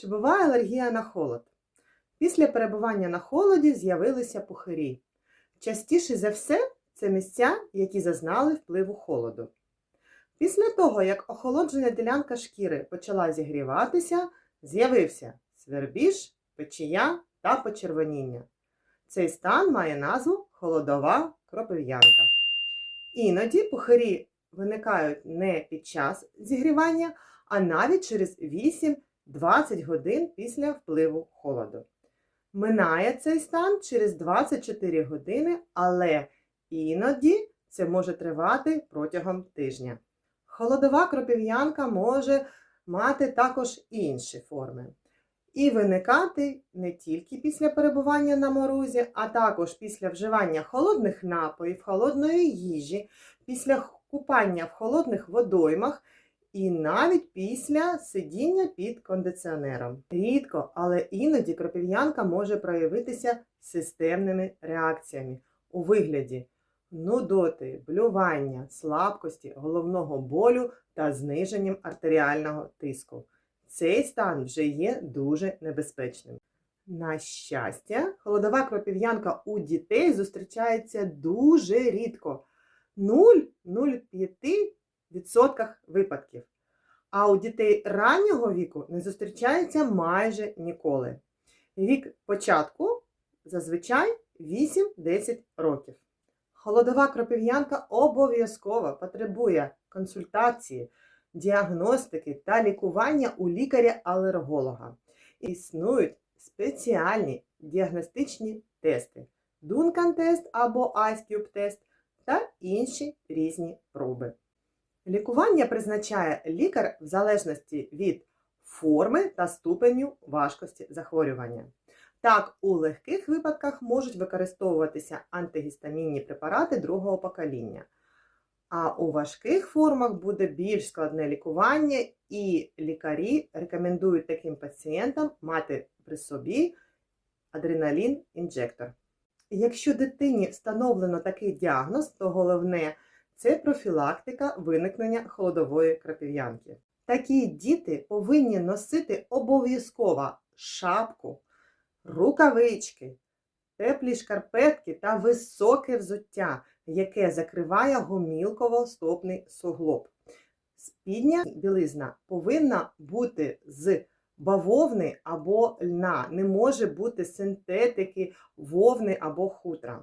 Чи буває алергія на холод? Після перебування на холоді з'явилися пухирі. Частіше за все, це місця, які зазнали впливу холоду. Після того, як охолоджена ділянка шкіри почала зігріватися, з'явився свербіж, печія та почервоніння. Цей стан має назву холодова кропив'янка. Іноді пухирі виникають не під час зігрівання, а навіть через 8-20 годин після впливу холоду. Минає цей стан через 24 години, але іноді це може тривати протягом тижня. Холодова кропив'янка може мати також інші форми. І виникати не тільки після перебування на морозі, а також після вживання холодних напоїв, холодної їжі, після купання в холодних водоймах і навіть після сидіння під кондиціонером. Рідко, але іноді кропив'янка може проявитися системними реакціями у вигляді нудоти, блювання, слабкості, головного болю та зниженням артеріального тиску. Цей стан вже є дуже небезпечним. На щастя, холодова кропів'янка у дітей зустрічається дуже рідко 0,05% випадків. А у дітей раннього віку не зустрічається майже ніколи. Вік початку зазвичай 8-10 років. Холодова кропив'янка обов'язково потребує консультації, діагностики та лікування у лікаря-алерголога. Існують спеціальні діагностичні тести Duncan тест або Ice Cube тест та інші різні проби. Лікування призначає лікар в залежності від форми та ступеню важкості захворювання. Так, у легких випадках можуть використовуватися антигістамінні препарати другого покоління. А у важких формах буде більш складне лікування, і лікарі рекомендують таким пацієнтам мати при собі адреналін-інжектор. Якщо дитині встановлено такий діагноз, то головне це профілактика виникнення холодової крапів'янки. Такі діти повинні носити обов'язково шапку, рукавички, теплі шкарпетки та високе взуття, яке закриває гомілково-стопний суглоб. Спідня білизна повинна бути з бавовни або льна, не може бути синтетики, вовни або хутра.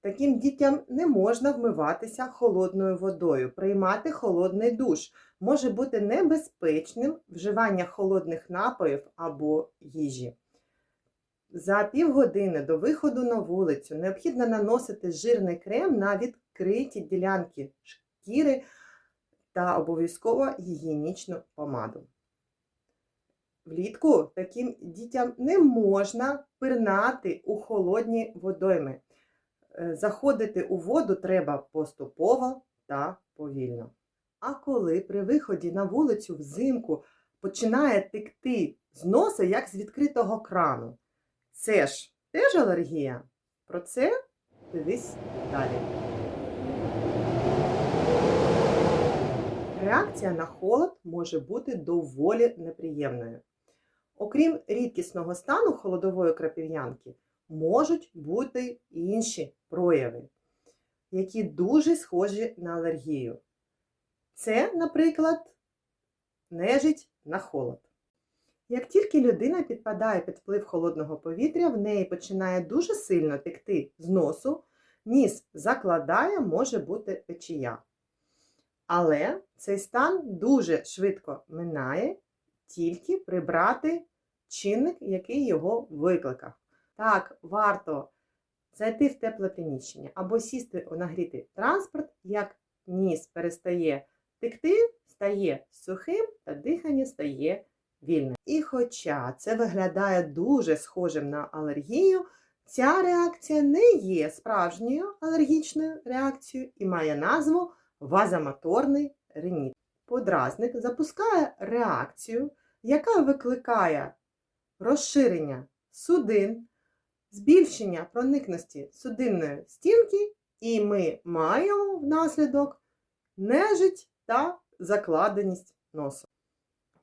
Таким дітям не можна вмиватися холодною водою, приймати холодний душ. Може бути небезпечним вживання холодних напоїв або їжі. За півгодини до виходу на вулицю необхідно наносити жирний крем на відкриті ділянки шкіри та обов'язково гігієнічну помаду. Влітку таким дітям не можна пирнати у холодні водойми. Е, Заходити у воду треба поступово та повільно. А коли при виході на вулицю взимку починає текти з носа, як з відкритого крану, це ж теж алергія? Про це дивись далі. Реакція на холод може бути доволі неприємною. Окрім рідкісного стану холодової крапів'янки, можуть бути інші прояви, які дуже схожі на алергію. Це, наприклад, нежить на холод. Як тільки людина підпадає під вплив холодного повітря, в неї починає дуже сильно текти з носу, ніс закладає, може бути печія. Але цей стан дуже швидко минає, тільки прибрати чинник, який його викликав. Так, варто зайти в тепле приміщення або сісти у нагрітий транспорт, як ніс перестає текти, стає сухим та дихання стає вільним. І хоча це виглядає дуже схожим на алергію, ця реакція не є справжньою алергічною реакцією і має назву вазомоторний риніт. Подразник запускає реакцію, яка викликає розширення судин, збільшення проникності судинної стінки, і ми маємо внаслідок нежить та закладеність носу.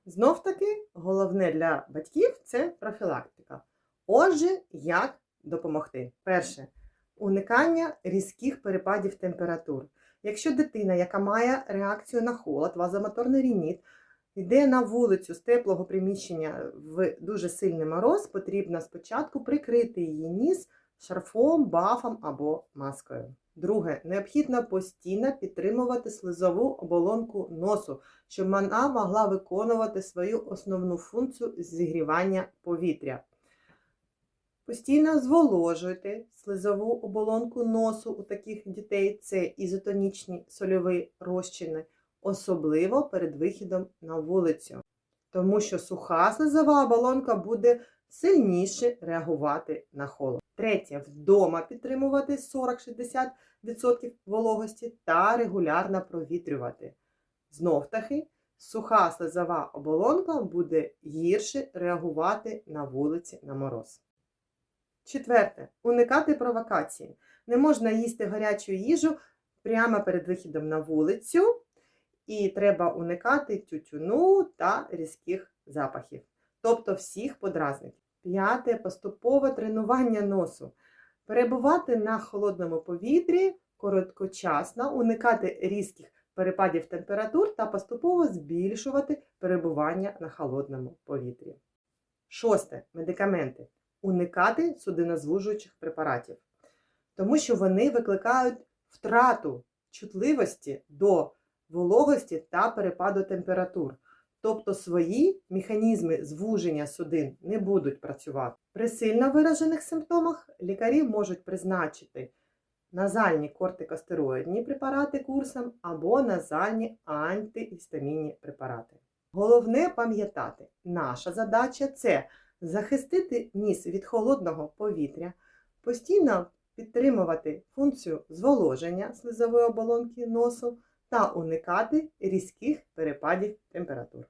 Знов таки, головне для батьків це профілактика. Отже, як допомогти? Перше уникання різких перепадів температур. Якщо дитина, яка має реакцію на холод, вазомоторний рініт, йде на вулицю з теплого приміщення в дуже сильний мороз, потрібно спочатку прикрити її ніс шарфом, бафом або маскою. Друге, необхідно постійно підтримувати слизову оболонку носу, щоб вона могла виконувати свою основну функцію зігрівання повітря. Постійно зволожуйте слизову оболонку носу у таких дітей це ізотонічні сольові розчини, особливо перед вихідом на вулицю. Тому що суха слизова оболонка буде сильніше реагувати на холод. Третє, вдома підтримувати 40-60% вологості та регулярно провітрювати. Знов таки, суха слизова оболонка буде гірше реагувати на вулиці на мороз. Четверте. Уникати провокації. Не можна їсти гарячу їжу прямо перед вихідом на вулицю, і треба уникати тютюну та різких запахів, тобто всіх подразників. П'яте поступове тренування носу. Перебувати на холодному повітрі короткочасно, уникати різких перепадів температур та поступово збільшувати перебування на холодному повітрі. Шосте. Медикаменти. Уникати судинозвужуючих препаратів, тому що вони викликають втрату чутливості до вологості та перепаду температур. Тобто свої механізми звуження судин не будуть працювати. При сильно виражених симптомах лікарі можуть призначити назальні кортикостероїдні препарати курсом або назальні антигістамінні препарати. Головне пам'ятати, наша задача це захистити ніс від холодного повітря, постійно підтримувати функцію зволоження слизової оболонки носу та уникати різких перепадів температур.